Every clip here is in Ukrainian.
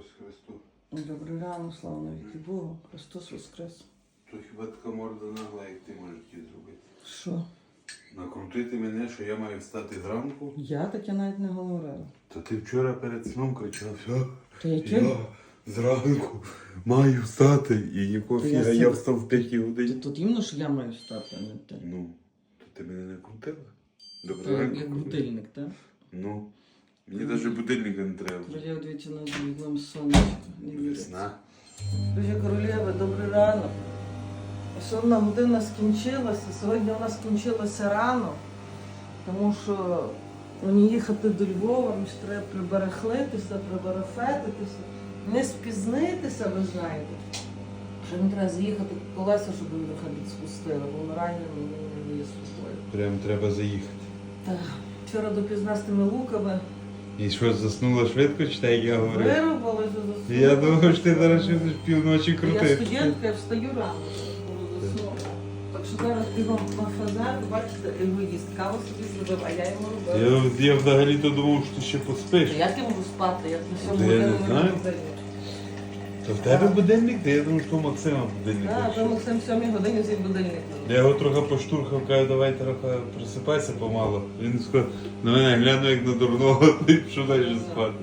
Ось Христу. Добрий ранок, слава навіки Богу. Христос Воскрес. То хіба така морда нагла, як ти можеш ті зробити? Що? Накрутити мене, що я маю встати зранку. Я таке навіть не говорила. Та ти вчора перед сном кричав, що яке? я зранку маю встати. І нікого я сам- я встав в 5 Ти тут іменно, що я маю стати, а не ти. Ну, то ти мене не крутила? Добре, як, як будильник, так? Ну, мені навіть будильника не треба. Друзі, дивіться на вікном сонечко. Не віриться. Весна. Друзі, королеви, добрий ранок. Сонна година скінчилася. Сьогодні вона скінчилася рано, тому що мені їхати до Львова, мені ж треба приберехлитися, приберефетитися, не спізнитися, ви знаєте. Що мені треба заїхати колеса, щоб вони трохи відспустили, бо воно реально мені не дає спокою. Прям треба заїхати. Так, вчора допізна з тими луками І що, заснула швидко, чи так, як я говорив? вирубалися, заснула. Я думав, що ти зараз ще будеш півночі Я крутити. студентка, я встаю рано. Так що зараз бігом на фазар, бачите, егоїст, каву собі зробив, а я йому робила. Я, я взагалі-то думав, що ти ще поспиш. Я Як я можу спати? Я на Та я не годину знаю. То в тебе будильник, та я думав, що у Максима будильник. Так, то Максим в сьомій годині зі будильник. Я його трохи поштурхав, кажу, давай трохи просипайся помало. Він сказав, на мене глянув як на дурного, і пішов далі спати.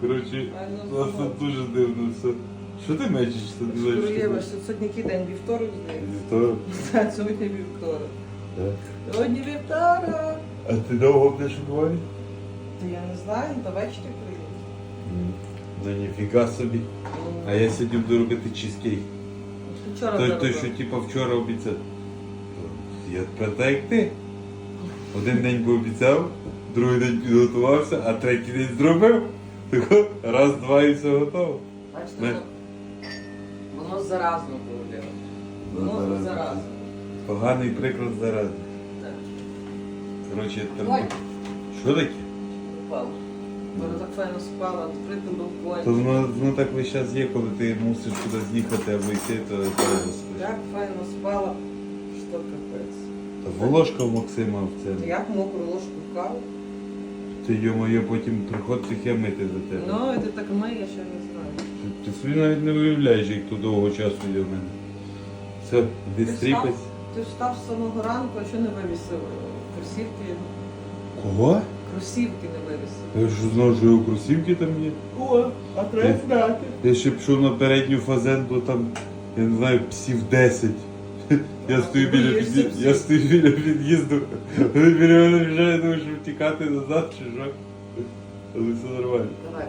Коротше, у нас тут дуже дивно все. Що ти мечеш? Що ти що сьогодні який день? Вівторок здається. Вівторок. Так, Сьогодні вівторок. Так. Сьогодні вівторок. А ти довго будеш у Львові? Та я не знаю, до вечора приїду. Ну ніфіга собі. А я сьогодні буду робити чизкейк. Вчора Той, той, заробила. що типу вчора обіцяв. Я тепер так як ти. Один день пообіцяв, другий день підготувався, а третій день зробив. Тако, раз, два і все готово. Бачите, Не. воно- воно заразно. Ну, Воно заразно. заразно. Поганий приклад зараз. Так. Коротше, Ой. там... Що таке? Впала. Вона так файно спала, відкритим То балконі. воно, воно так весь час є, коли ти мусиш кудись їхати або йти, то спиш. Так файно спала, що капець. Та волошка в Максима в це. Як мокру ложку в каву? Ти йому потім приходить таке мити за тебе. Ну, і ти так миє, я ще не знаю. Ти, ти собі навіть не уявляєш, як тут довго часу йде в мене. Все, Ти іди стріпись. Ти встав з самого ранку, а що не вивісив? Кросівки, Кого? Кросівки не вивісив. Я ж знав, що його кросівки там є. О, а треба знати. Я ще пішов на передню фазенду, там, я не знаю, псів 10. Я стою біля Боїшся під'їзду, я стою біля під'їзду, вони біля мене біжать, думаю, що втікати назад чи що. Але все нормально. Давай.